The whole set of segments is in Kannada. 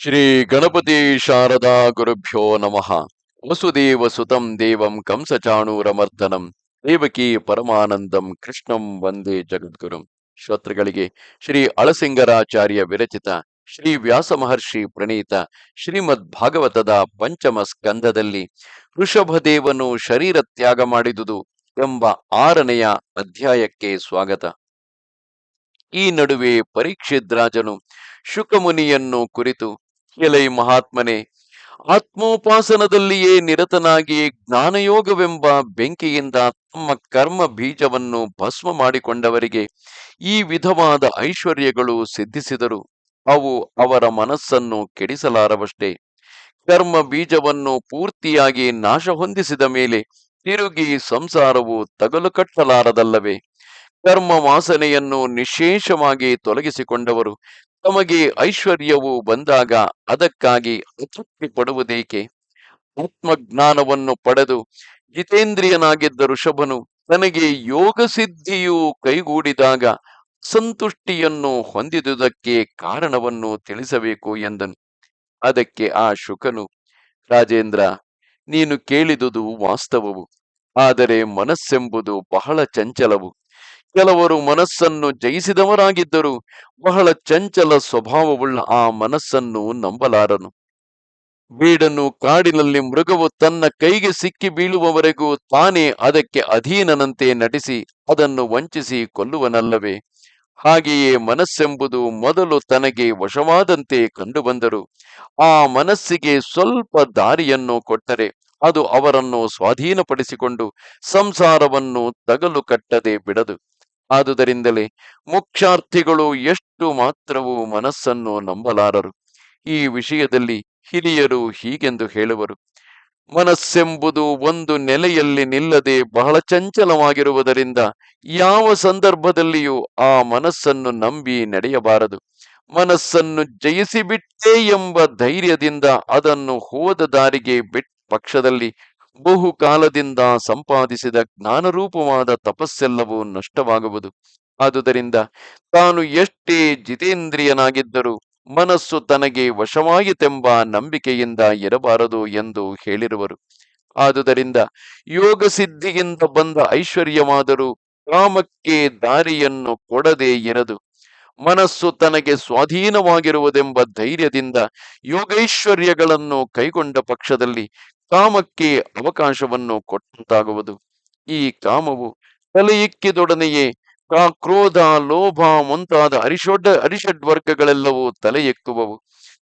ಶ್ರೀ ಗಣಪತಿ ಶಾರದಾ ಗುರುಭ್ಯೋ ನಮಃ. ವಸುದೇವ ಸುತಂ ದೇವಂ ಕಂಸಚಾಣೂರಮರ್ದನಂ. ದೇವಕಿ ಪರಮಾನಂದಂ ಕೃಷ್ಣಂ ವಂದೇ ಜಗದ್ಗುರುಂ. ಶ್ರೋತೃಗಳಿಗೆ ಶ್ರೀ ಅಳಸಿಂಗರಾಚಾರ್ಯ ವಿರಚಿತ ಶ್ರೀ ವ್ಯಾಸ ಮಹರ್ಷಿ ಪ್ರಣೀತ ಶ್ರೀಮದ್ ಭಾಗವತದ ಪಂಚಮ ಸ್ಕಂದದಲ್ಲಿ ವೃಷಭದೇವನು ಶರೀರ ತ್ಯಾಗ ಮಾಡಿದುದು ಎಂಬ ಆರನೆಯ ಅಧ್ಯಾಯಕ್ಕೆ ಸ್ವಾಗತ. ಈ ನಡುವೆ ಪರೀಕ್ಷಿದ್ರಾಜನು ಶುಕಮುನಿಯನ್ನು ಕುರಿತು ಎಲೈ ಮಹಾತ್ಮನೆ, ಆತ್ಮೋಪಾಸನದಲ್ಲಿಯೇ ನಿರತನಾಗಿ ಜ್ಞಾನಯೋಗವೆಂಬ ಬೆಂಕಿಯಿಂದ ತಮ್ಮ ಕರ್ಮ ಬೀಜವನ್ನು ಭಸ್ಮ ಮಾಡಿಕೊಂಡವರಿಗೆ ಈ ವಿಧವಾದ ಐಶ್ವರ್ಯಗಳು ಸಿದ್ಧಿಸಿದರು. ಅವು ಅವರ ಮನಸ್ಸನ್ನು ಕೆಡಿಸಲಾರವಷ್ಟೇ. ಕರ್ಮ ಬೀಜವನ್ನು ಪೂರ್ತಿಯಾಗಿ ನಾಶ ಹೊಂದಿಸಿದ ಮೇಲೆ ತಿರುಗಿ ಸಂಸಾರವು ತಗಲು ಕಟ್ಟಲಾರದಲ್ಲವೇ. ಕರ್ಮ ವಾಸನೆಯನ್ನು ನಿಶೇಷವಾಗಿ ತೊಲಗಿಸಿಕೊಂಡವರು ತಮಗೆ ಐಶ್ವರ್ಯವು ಬಂದಾಗ ಅದಕ್ಕಾಗಿ ಅತೃಪ್ತಿ ಪಡುವುದೇಕೆ? ಆತ್ಮಜ್ಞಾನವನ್ನು ಪಡೆದು ಜಿತೇಂದ್ರಿಯನಾಗಿದ್ದ ಋಷಭನು ತನಗೆ ಯೋಗ ಸಿದ್ಧಿಯು ಕೈಗೂಡಿದಾಗ ಸಂತುಷ್ಟಿಯನ್ನು ಹೊಂದಿದುದಕ್ಕೆ ಕಾರಣವನ್ನು ತಿಳಿಸಬೇಕು ಎಂದನು. ಅದಕ್ಕೆ ಆ ಶುಕನು, ರಾಜೇಂದ್ರ, ನೀನು ಕೇಳಿದುದು ವಾಸ್ತವವು, ಆದರೆ ಮನಸ್ಸೆಂಬುದು ಬಹಳ ಚಂಚಲವು. ಕೆಲವರು ಮನಸ್ಸನ್ನು ಜಯಿಸಿದವರಾಗಿದ್ದರು. ಬಹಳ ಚಂಚಲ ಸ್ವಭಾವವುಳ್ಳ ಆ ಮನಸ್ಸನ್ನು ನಂಬಲಾರನು. ಬೀಡನು ಕಾಡಿನಲ್ಲಿ ಮೃಗವು ತನ್ನ ಕೈಗೆ ಸಿಕ್ಕಿ ಬೀಳುವವರೆಗೂ ತಾನೇ ಅದಕ್ಕೆ ಅಧೀನನಂತೆ ನಟಿಸಿ ಅದನ್ನು ವಂಚಿಸಿ ಕೊಲ್ಲುವನಲ್ಲವೇ? ಹಾಗೆಯೇ ಮನಸ್ಸೆಂಬುದು ಮೊದಲು ತನಗೆ ವಶವಾದಂತೆ ಕಂಡುಬಂದರು. ಆ ಮನಸ್ಸಿಗೆ ಸ್ವಲ್ಪ ದಾರಿಯನ್ನು ಕೊಟ್ಟರೆ ಅದು ಅವರನ್ನು ಸ್ವಾಧೀನಪಡಿಸಿಕೊಂಡು ಸಂಸಾರವನ್ನು ತಗಲು ಕಟ್ಟದೆ ಬಿಡದು. ಆದುದರಿಂದಲೇ ಮೋಕ್ಷಾರ್ಥಿಗಳು ಎಷ್ಟು ಮಾತ್ರವೂ ಮನಸ್ಸನ್ನು ನಂಬಲಾರರು. ಈ ವಿಷಯದಲ್ಲಿ ಹಿರಿಯರು ಹೀಗೆಂದು ಹೇಳುವರು. ಮನಸ್ಸೆಂಬುದು ಒಂದು ನೆಲೆಯಲ್ಲಿ ನಿಲ್ಲದೆ ಬಹಳ ಚಂಚಲವಾಗಿರುವುದರಿಂದ ಯಾವ ಸಂದರ್ಭದಲ್ಲಿಯೂ ಆ ಮನಸ್ಸನ್ನು ನಂಬಿ ನಡೆಯಬಾರದು. ಮನಸ್ಸನ್ನು ಜಯಿಸಿಬಿಟ್ಟೆ ಎಂಬ ಧೈರ್ಯದಿಂದ ಅದನ್ನು ಹೋದ ದಾರಿಗೆ ಬಿಟ್ ಪಕ್ಷದಲ್ಲಿ ಬಹು ಕಾಲದಿಂದ ಸಂಪಾದಿಸಿದ ಜ್ಞಾನರೂಪವಾದ ತಪಸ್ಸೆಲ್ಲವೂ ನಷ್ಟವಾಗುವುದು. ಆದುದರಿಂದ ತಾನು ಎಷ್ಟೇ ಜಿತೇಂದ್ರಿಯನಾಗಿದ್ದರೂ ಮನಸ್ಸು ತನಗೆ ವಶವಾಯಿತೆಂಬ ನಂಬಿಕೆಯಿಂದ ಇರಬಾರದು ಎಂದು ಹೇಳಿರುವರು. ಆದುದರಿಂದ ಯೋಗ ಸಿದ್ಧಿಯಿಂದ ಬಂದ ಐಶ್ವರ್ಯವಾದರೂ ಕಾಮಕ್ಕೆ ದಾರಿಯನ್ನು ಕೊಡದೇ ಇರದು. ಮನಸ್ಸು ತನಗೆ ಸ್ವಾಧೀನವಾಗಿರುವುದೆಂಬ ಧೈರ್ಯದಿಂದ ಯೋಗೈಶ್ವರ್ಯಗಳನ್ನು ಕೈಗೊಂಡ ಪಕ್ಷದಲ್ಲಿ ಕಾಮಕ್ಕೆ ಅವಕಾಶವನ್ನು ಕೊಟ್ಟಂತಾಗುವುದು. ಈ ಕಾಮವು ತಲೆಯಿಕ್ಕಿದೊಡನೆಯೇ ಕಾ ಕ್ರೋಧ, ಲೋಭ ಮುಂತಾದ ಅರಿಷಡ್ ಅರಿಷಡ್ವರ್ಗಗಳೆಲ್ಲವೂ ತಲೆ ಎಕ್ಕುವವು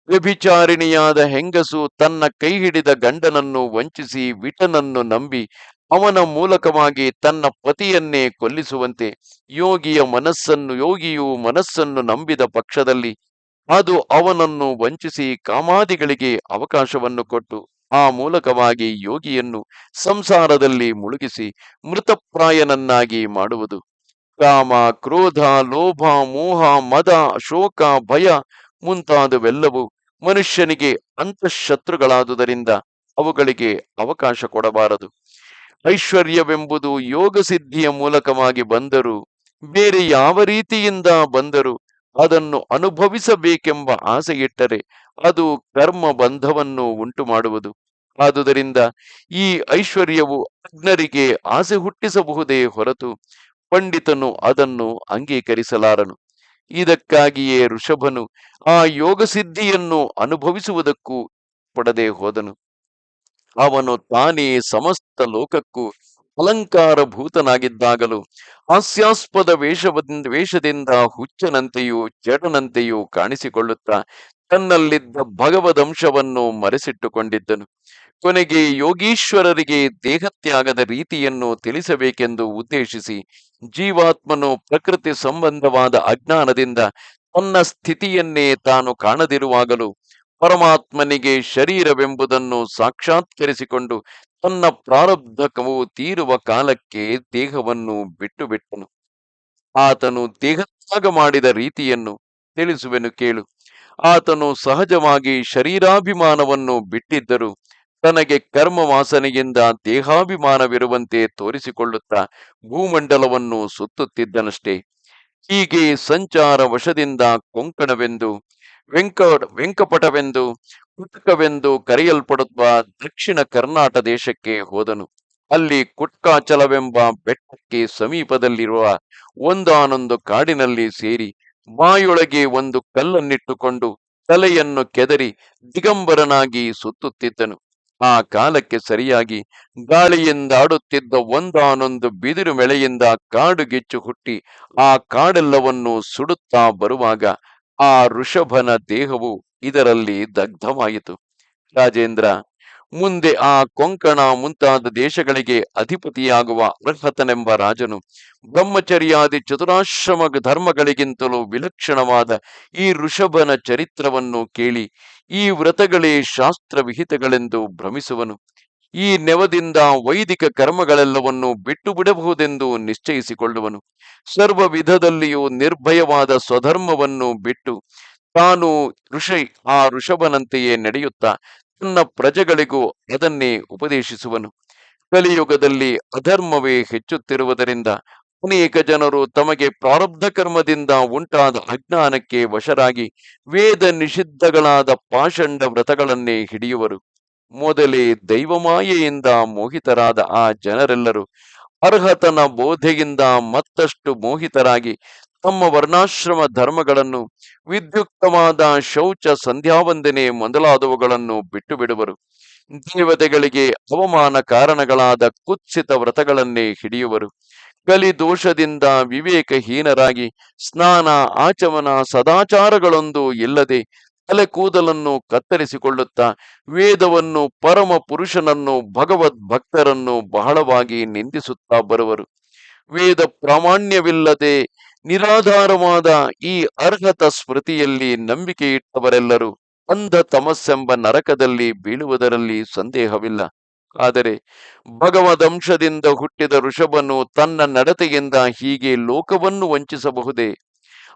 ವ್ಯಭಿಚಾರಿಣಿಯಾದ ಹೆಂಗಸು ತನ್ನ ಕೈ ಹಿಡಿದ ಗಂಡನನ್ನು ವಂಚಿಸಿ ವಿಟನನ್ನು ನಂಬಿ ಅವನ ಮೂಲಕವಾಗಿ ತನ್ನ ಪತಿಯನ್ನೇ ಕೊಲ್ಲಿಸುವಂತೆ ಯೋಗಿಯ ಮನಸ್ಸನ್ನು, ಯೋಗಿಯು ಮನಸ್ಸನ್ನು ನಂಬಿದ ಪಕ್ಷದಲ್ಲಿ ಅದು ಅವನನ್ನು ವಂಚಿಸಿ ಕಾಮಾದಿಗಳಿಗೆ ಅವಕಾಶವನ್ನು ಕೊಟ್ಟು ಆ ಮೂಲಕವಾಗಿ ಯೋಗಿಯನ್ನು ಸಂಸಾರದಲ್ಲಿ ಮುಳುಗಿಸಿ ಮೃತಪ್ರಾಯನನ್ನಾಗಿ ಮಾಡುವುದು. ಕಾಮ, ಕ್ರೋಧ, ಲೋಭ, ಮೋಹ, ಮದ, ಶೋಕ, ಭಯ ಮುಂತಾದವೆಲ್ಲವೂ ಮನುಷ್ಯನಿಗೆ ಅಂತಃಶತ್ರುಗಳಾದುದರಿಂದ ಅವುಗಳಿಗೆ ಅವಕಾಶ ಕೊಡಬಾರದು. ಐಶ್ವರ್ಯವೆಂಬುದು ಯೋಗ ಸಿದ್ಧಿಯ ಮೂಲಕವಾಗಿ ಬಂದರೂ, ಬೇರೆ ಯಾವ ರೀತಿಯಿಂದ ಬಂದರೂ ಅದನ್ನು ಅನುಭವಿಸಬೇಕೆಂಬ ಆಸೆಯಿಟ್ಟರೆ ಅದು ಕರ್ಮ ಬಂಧವನ್ನು ಉಂಟು ಮಾಡುವುದು. ಆದುದರಿಂದ ಈ ಐಶ್ವರ್ಯವು ಅಜ್ಞರಿಗೆ ಆಸೆ ಹುಟ್ಟಿಸಬಹುದೇ ಹೊರತು ಪಂಡಿತನು ಅದನ್ನು ಅಂಗೀಕರಿಸಲಾರನು. ಇದಕ್ಕಾಗಿಯೇ ಋಷಭನು ಆ ಯೋಗ ಸಿದ್ಧಿಯನ್ನು ಅನುಭವಿಸುವುದಕ್ಕೂ ಪಡದೆ ಹೋದನು. ಅವನು ತಾನೇ ಸಮಸ್ತ ಲೋಕಕ್ಕೂ ಅಲಂಕಾರಭೂತನಾಗಿದ್ದಾಗಲೂ ಹಾಸ್ಯಾಸ್ಪದ ವೇಷದಿಂದ ವೇಷದಿಂದ ಹುಚ್ಚನಂತೆಯೂ ಜಡನಂತೆಯೂ ಕಾಣಿಸಿಕೊಳ್ಳುತ್ತಾ ತನ್ನಲ್ಲಿದ್ದ ಭಗವದಂಶವನ್ನು ಮರೆಸಿಟ್ಟುಕೊಂಡಿದ್ದನು. ಕೊನೆಗೆ ಯೋಗೀಶ್ವರರಿಗೆ ದೇಹತ್ಯಾಗದ ರೀತಿಯನ್ನು ತಿಳಿಸಬೇಕೆಂದು ಉದ್ದೇಶಿಸಿ ಜೀವಾತ್ಮನು ಪ್ರಕೃತಿ ಸಂಬಂಧವಾದ ಅಜ್ಞಾನದಿಂದ ತನ್ನ ಸ್ಥಿತಿಯನ್ನೇ ತಾನು ಕಾಣದಿರುವಾಗಲೂ ಪರಮಾತ್ಮನಿಗೆ ಶರೀರವೆಂಬುದನ್ನು ಸಾಕ್ಷಾತ್ಕರಿಸಿಕೊಂಡು ತನ್ನ ಪ್ರಾರಬ್ಧಕವು ತೀರುವ ಕಾಲಕ್ಕೆ ದೇಹವನ್ನು ಬಿಟ್ಟು ಬಿಟ್ಟನು ಆತನು ದೇಹತ್ಯಾಗ ಮಾಡಿದ ರೀತಿಯನ್ನು ತಿಳಿಸುವೆನು ಕೇಳು. ಆತನು ಸಹಜವಾಗಿ ಶರೀರಾಭಿಮಾನವನ್ನು ಬಿಟ್ಟಿದ್ದರು ತನಗೆ ಕರ್ಮ ವಾಸನೆಯಿಂದ ದೇಹಾಭಿಮಾನವಿರುವಂತೆ ತೋರಿಸಿಕೊಳ್ಳುತ್ತಾ ಭೂಮಂಡಲವನ್ನು ಸುತ್ತುತ್ತಿದ್ದನಷ್ಟೇ. ಹೀಗೆ ಸಂಚಾರ ವಶದಿಂದ ಕೊಂಕಣವೆಂದು ವೆಂಕ ವೆಂಕಪಟವೆಂದು, ಕುಟ್ಕವೆಂದು ಕರೆಯಲ್ಪಡುವ ದಕ್ಷಿಣ ಕರ್ನಾಟ ದೇಶಕ್ಕೆ ಹೋದನು. ಅಲ್ಲಿ ಕುಟ್ಕಾಚಲವೆಂಬ ಬೆಟ್ಟಕ್ಕೆ ಸಮೀಪದಲ್ಲಿರುವ ಒಂದಾನೊಂದು ಕಾಡಿನಲ್ಲಿ ಸೇರಿ ಬಾಯೊಳಗೆ ಒಂದು ಕಲ್ಲನ್ನಿಟ್ಟುಕೊಂಡು ತಲೆಯನ್ನು ಕೆದರಿ ದಿಗಂಬರನಾಗಿ ಸುತ್ತುತ್ತಿದ್ದನು. ಆ ಕಾಲಕ್ಕೆ ಸರಿಯಾಗಿ ಗಾಳಿಯಿಂದ ಆಡುತ್ತಿದ್ದ ಒಂದಾನೊಂದು ಬಿದಿರು ಮೆಳೆಯಿಂದ ಕಾಡುಗೆಚ್ಚು ಹುಟ್ಟಿ ಆ ಕಾಡೆಲ್ಲವನ್ನು ಸುಡುತ್ತಾ ಬರುವಾಗ ಆ ಋಷಭನ ದೇಹವು ಇದರಲ್ಲಿ ದಗ್ಧವಾಯಿತು. ರಾಜೇಂದ್ರ ಮುಂದೆ ಆ ಕೊಂಕಣ ಮುಂತಾದ ದೇಶಗಳಿಗೆ ಅಧಿಪತಿಯಾಗುವ ಅರ್ಹತನೆಂಬ ರಾಜನು ಬ್ರಹ್ಮಚರ್ಯಾದಿ ಚತುರಾಶ್ರಮ ಧರ್ಮಗಳಿಗಿಂತಲೂ ವಿಲಕ್ಷಣವಾದ ಈ ಋಷಭನ ಚರಿತ್ರವನ್ನು ಕೇಳಿ ಈ ವ್ರತಗಳೇ ಶಾಸ್ತ್ರ ವಿಹಿತಗಳೆಂದು ಭ್ರಮಿಸುವನು. ಈ ನೆವದಿಂದ ವೈದಿಕ ಕರ್ಮಗಳೆಲ್ಲವನ್ನು ಬಿಟ್ಟು ಬಿಡಬಹುದೆಂದು ನಿಶ್ಚಯಿಸಿಕೊಳ್ಳುವನು. ಸರ್ವ ವಿಧದಲ್ಲಿಯೂ ನಿರ್ಭಯವಾದ ಸ್ವಧರ್ಮವನ್ನು ಬಿಟ್ಟು ತಾನು ಋಷಿ ಆ ಋಷಭನಂತೆಯೇ ನಡೆಯುತ್ತಾ ತನ್ನ ಪ್ರಜೆಗಳಿಗೂ ಅದನ್ನೇ ಉಪದೇಶಿಸುವನು. ಕಲಿಯುಗದಲ್ಲಿ ಅಧರ್ಮವೇ ಹೆಚ್ಚುತ್ತಿರುವುದರಿಂದ ಅನೇಕ ಜನರು ತಮಗೆ ಪ್ರಾರಬ್ಧ ಕರ್ಮದಿಂದ ಉಂಟಾದ ಅಜ್ಞಾನಕ್ಕೆ ವಶರಾಗಿ ವೇದ ನಿಷಿದ್ಧಗಳಾದ ಪಾಷಂಡ ವ್ರತಗಳನ್ನೇ ಹಿಡಿಯುವರು. ಮೊದಲೇ ದೈವಮಾಯೆಯಿಂದ ಮೋಹಿತರಾದ ಆ ಜನರೆಲ್ಲರೂ ಅರ್ಹತನ ಬೋಧೆಯಿಂದ ಮತ್ತಷ್ಟು ಮೋಹಿತರಾಗಿ ತಮ್ಮ ವರ್ಣಾಶ್ರಮ ಧರ್ಮಗಳನ್ನು, ವಿದ್ಯುಕ್ತವಾದ ಶೌಚ ಸಂಧ್ಯಾವಂದನೆ ಮೊದಲಾದವುಗಳನ್ನು ಬಿಟ್ಟು ಬಿಡುವರು ದೇವತೆಗಳಿಗೆ ಅವಮಾನ ಕಾರಣಗಳಾದ ಕುತ್ಸಿತ ವ್ರತಗಳನ್ನೇ ಹಿಡಿಯುವರು. ಕಲಿ ದೋಷದಿಂದ ವಿವೇಕಹೀನರಾಗಿ ಸ್ನಾನ, ಆಚಮನ, ಸದಾಚಾರಗಳೊಂದು ಇಲ್ಲದೆ ತಲೆ ಕೂದಲನ್ನು ಕತ್ತರಿಸಿಕೊಳ್ಳುತ್ತಾ ವೇದವನ್ನು, ಪರಮ ಪುರುಷನನ್ನು, ಭಗವದ್ ಭಕ್ತರನ್ನು ಬಹಳವಾಗಿ ನಿಂದಿಸುತ್ತಾ ಬರುವರು. ವೇದ ಪ್ರಾಮಾಣ್ಯವಿಲ್ಲದೆ ನಿರಾಧಾರವಾದ ಈ ಅರ್ಹತ ಸ್ಮೃತಿಯಲ್ಲಿ ನಂಬಿಕೆ ಇಟ್ಟವರೆಲ್ಲರೂ ಅಂಧ ತಮಸ್ಸೆಂಬ ನರಕದಲ್ಲಿ ಬೀಳುವುದರಲ್ಲಿ ಸಂದೇಹವಿಲ್ಲ. ಆದರೆ ಭಗವದಂಶದಿಂದ ಹುಟ್ಟಿದ ಋಷಭನು ತನ್ನ ನಡತೆಯಿಂದ ಹೀಗೆ ಲೋಕವನ್ನು ವಂಚಿಸಬಹುದೇ?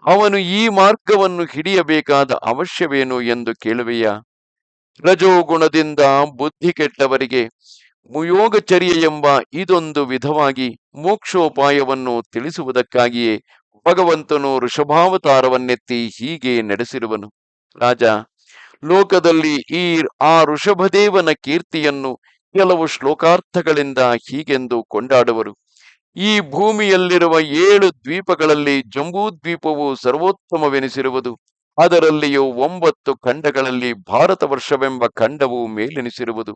ಅವನು ಈ ಮಾರ್ಗವನ್ನು ಹಿಡಿಯಬೇಕಾದ ಅವಶ್ಯವೇನು ಎಂದು ಕೇಳುವೆಯ? ರಜೋಗುಣದಿಂದ ಬುದ್ಧಿ ಕೆಟ್ಟವರಿಗೆ ಎಂಬ ಇದೊಂದು ವಿಧವಾಗಿ ಮೋಕ್ಷೋಪಾಯವನ್ನು ತಿಳಿಸುವುದಕ್ಕಾಗಿಯೇ ಭಗವಂತನು ಋಷಭಾವತಾರವನ್ನೆತ್ತಿ ಹೀಗೆ ನಡೆಸಿರುವನು. ರಾಜ, ಲೋಕದಲ್ಲಿ ಈ ಆ ಋಷಭದೇವನ ಕೀರ್ತಿಯನ್ನು ಕೆಲವು ಶ್ಲೋಕಾರ್ಥಗಳಿಂದ ಹೀಗೆಂದು ಕೊಂಡಾಡುವರು. ಈ ಭೂಮಿಯಲ್ಲಿರುವ ಏಳು ದ್ವೀಪಗಳಲ್ಲಿ ಜಂಬೂ ದ್ವೀಪವು ಸರ್ವೋತ್ತಮವೆನಿಸಿರುವುದು. ಅದರಲ್ಲಿಯೂ ಒಂಬತ್ತು ಖಂಡಗಳಲ್ಲಿ ಭಾರತ ವರ್ಷವೆಂಬ ಖಂಡವು ಮೇಲೆನಿಸಿರುವುದು.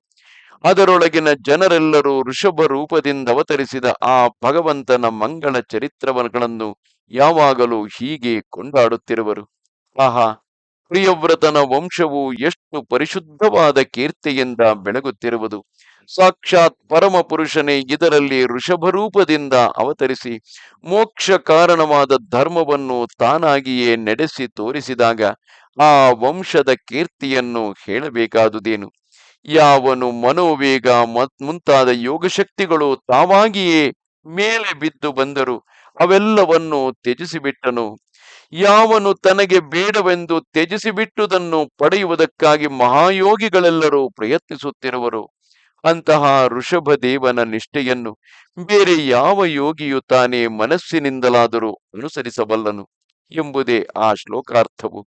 ಅದರೊಳಗಿನ ಜನರೆಲ್ಲರೂ ಋಷಭ ರೂಪದಿಂದ ಅವತರಿಸಿದ ಆ ಭಗವಂತನ ಮಂಗಳ ಚರಿತ್ರಗಳನ್ನು ಯಾವಾಗಲೂ ಹೀಗೆ ಕೊಂಡಾಡುತ್ತಿರುವರು. ಆಹಾ, ಪ್ರಿಯವ್ರತನ ವಂಶವು ಎಷ್ಟು ಪರಿಶುದ್ಧವಾದ ಕೀರ್ತಿಯಿಂದ ಬೆಳಗುತ್ತಿರುವುದು. ಸಾಕ್ಷಾತ್ ಪರಮ ಪುರುಷನೇ ಇದರಲ್ಲಿ ಋಷಭರೂಪದಿಂದ ಅವತರಿಸಿ, ಮೋಕ್ಷ ಕಾರಣವಾದ ಧರ್ಮವನ್ನು ತಾನಾಗಿಯೇ ನಡೆಸಿ ತೋರಿಸಿದಾಗ ಆ ವಂಶದ ಕೀರ್ತಿಯನ್ನು ಹೇಳಬೇಕಾದುದೇನು? ಯಾವನು ಮನೋವೇಗ ಮತ್ ಮುಂತಾದ ಯೋಗಶಕ್ತಿಗಳು ತಾವಾಗಿಯೇ ಮೇಲೆ ಬಿದ್ದು ಬಂದರು. ಅವೆಲ್ಲವನ್ನು ತ್ಯಜಿಸಿಬಿಟ್ಟನು. ಯಾವನು ತನಗೆ ಬೇಡವೆಂದು ತ್ಯಜಿಸಿಬಿಟ್ಟುದನ್ನು ಪಡೆಯುವುದಕ್ಕಾಗಿ ಮಹಾಯೋಗಿಗಳೆಲ್ಲರೂ ಪ್ರಯತ್ನಿಸುತ್ತಿರುವರು. ಅಂತಹ ಋಷಭ ದೇವನ ನಿಷ್ಠೆಯನ್ನು ಬೇರೆ ಯಾವ ಯೋಗಿಯು ತಾನೇ ಮನಸ್ಸಿನಿಂದಲಾದರೂ ಅನುಸರಿಸಬಲ್ಲನು ಎಂಬುದೇ ಆ ಶ್ಲೋಕಾರ್ಥವು.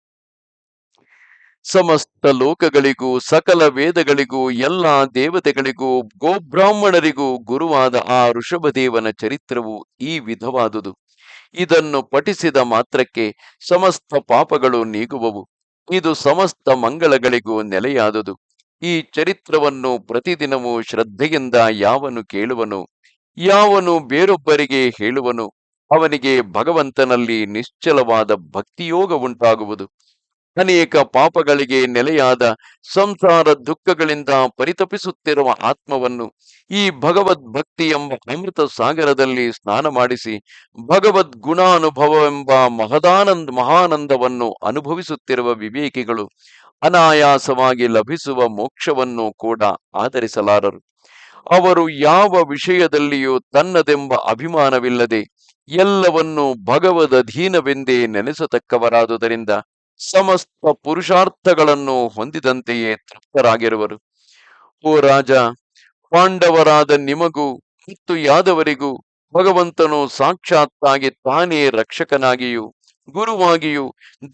ಸಮಸ್ತ ಲೋಕಗಳಿಗೂ, ಸಕಲ ವೇದಗಳಿಗೂ, ಎಲ್ಲಾ ದೇವತೆಗಳಿಗೂ, ಗೋಬ್ರಾಹ್ಮಣರಿಗೂ ಗುರುವಾದ ಆ ಋಷಭದೇವನ ಚರಿತ್ರವು ಈ ವಿಧವಾದುದು. ಇದನ್ನು ಪಠಿಸಿದ ಮಾತ್ರಕ್ಕೆ ಸಮಸ್ತ ಪಾಪಗಳು ನೀಗುವವು. ಇದು ಸಮಸ್ತ ಮಂಗಳಗಳಿಗೂ ನೆಲೆಯಾದುದು. ಈ ಚರಿತ್ರವನ್ನು ಪ್ರತಿದಿನವೂ ಶ್ರದ್ಧೆಯಿಂದ ಯಾವನು ಕೇಳುವನು, ಯಾವನು ಬೇರೊಬ್ಬರಿಗೆ ಹೇಳುವನು, ಅವನಿಗೆ ಭಗವಂತನಲ್ಲಿ ನಿಶ್ಚಲವಾದ ಭಕ್ತಿಯೋಗ ಉಂಟಾಗುವುದು ಅನೇಕ ಪಾಪಗಳಿಗೆ ನೆಲೆಯಾದ ಸಂಸಾರ ದುಃಖಗಳಿಂದ ಪರಿತಪಿಸುತ್ತಿರುವ ಆತ್ಮವನ್ನು ಈ ಭಗವದ್ ಭಕ್ತಿ ಎಂಬ ಅಮೃತ ಸಾಗರದಲ್ಲಿ ಸ್ನಾನ ಮಾಡಿಸಿ ಭಗವದ್ ಗುಣಾನುಭವವೆಂಬ ಮಹದಾನಂದ ಮಹಾನಂದವನ್ನು ಅನುಭವಿಸುತ್ತಿರುವ ವಿವೇಕಿಗಳು ಅನಾಯಾಸವಾಗಿ ಲಭಿಸುವ ಮೋಕ್ಷವನ್ನು ಕೂಡ ಆಧರಿಸಲಾರರು. ಅವರು ಯಾವ ವಿಷಯದಲ್ಲಿಯೂ ತನ್ನದೆಂಬ ಅಭಿಮಾನವಿಲ್ಲದೆ ಎಲ್ಲವನ್ನು ಭಗವದ್ ಅಧೀನವೆಂದೇ ನೆನೆಸತಕ್ಕವರಾದುದರಿಂದ ಸಮಸ್ತ ಪುರುಷಾರ್ಥಗಳನ್ನು ಹೊಂದಿದಂತೆಯೇ ತೃಪ್ತರಾಗಿರುವರು. ಓ ರಾಜ, ಪಾಂಡವರಾದ ನಿಮಗೂ ಮತ್ತು ಯಾದವರಿಗೂ ಭಗವಂತನು ಸಾಕ್ಷಾತ್ತಾಗಿ ತಾನೇ ರಕ್ಷಕನಾಗಿಯೂ, ಗುರುವಾಗಿಯೂ,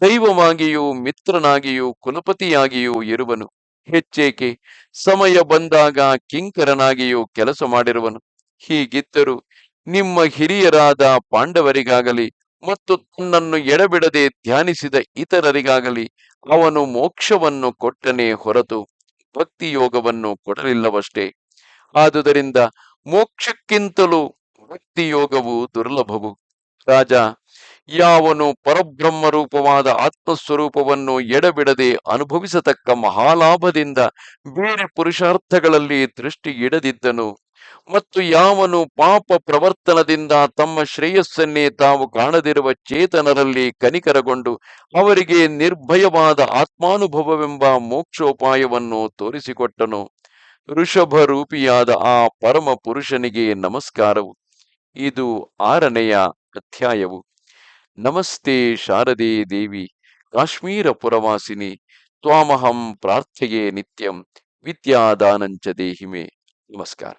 ದೈವವಾಗಿಯೂ, ಮಿತ್ರನಾಗಿಯೂ, ಕುಲಪತಿಯಾಗಿಯೂ ಇರುವನು. ಹೆಚ್ಚೇಕೆ ಸಮಯ ಬಂದಾಗ ಕಿಂಕರನಾಗಿಯೂ ಕೆಲಸ ಮಾಡಿರುವನು. ಹೀಗಿದ್ದರೂ ನಿಮ್ಮ ಹಿರಿಯರಾದ ಪಾಂಡವರಿಗಾಗಲಿ ಮತ್ತು ತನ್ನನ್ನು ಎಡಬಿಡದೆ ಧ್ಯಾನಿಸಿದ ಇತರರಿಗಾಗಲಿ ಅವನು ಮೋಕ್ಷವನ್ನು ಕೊಟ್ಟನೇ ಹೊರತು ಭಕ್ತಿ ಯೋಗವನ್ನು ಕೊಡಲಿಲ್ಲವಷ್ಟೇ. ಆದುದರಿಂದ ಮೋಕ್ಷಕ್ಕಿಂತಲೂ ಭಕ್ತಿ ಯೋಗವು ದುರ್ಲಭವು. ರಾಜ, ಯಾವನು ಪರಬ್ರಹ್ಮ ರೂಪವಾದ ಆತ್ಮಸ್ವರೂಪವನ್ನು ಎಡಬಿಡದೆ ಅನುಭವಿಸತಕ್ಕ ಮಹಾಲಾಭದಿಂದ ಬೇರೆ ಪುರುಷಾರ್ಥಗಳಲ್ಲಿ ದೃಷ್ಟಿ ಇಡದಿದ್ದನು. ಮತ್ತು ಯಾವನು ಪಾಪ ಪ್ರವರ್ತನದಿಂದ ತಮ್ಮ ಶ್ರೇಯಸ್ಸನ್ನೇ ತಾವು ಕಾಣದಿರುವ ಚೇತನರಲ್ಲಿ ಕನಿಕರಗೊಂಡು ಅವರಿಗೆ ನಿರ್ಭಯವಾದ ಆತ್ಮಾನುಭವವೆಂಬ ಮೋಕ್ಷೋಪಾಯವನ್ನು ತೋರಿಸಿಕೊಟ್ಟನು. ಋಷಭ ರೂಪಿಯಾದ ಆ ಪರಮ ಪುರುಷನಿಗೆ ನಮಸ್ಕಾರವು. ಇದು ಆರನೆಯ ಅಧ್ಯಾಯವು. ನಮಸ್ತೆ ಶಾರದೆ ದೇವಿ, ಕಾಶ್ಮೀರ ಪುರವಾಸಿನಿ, ತ್ವಾಮಹಂ ಪ್ರಾರ್ಥೆಯೇ ನಿತ್ಯಂ, ವಿದ್ಯಾದಾನಂಚ ದೇಹಿಮೆ. ನಮಸ್ಕಾರ.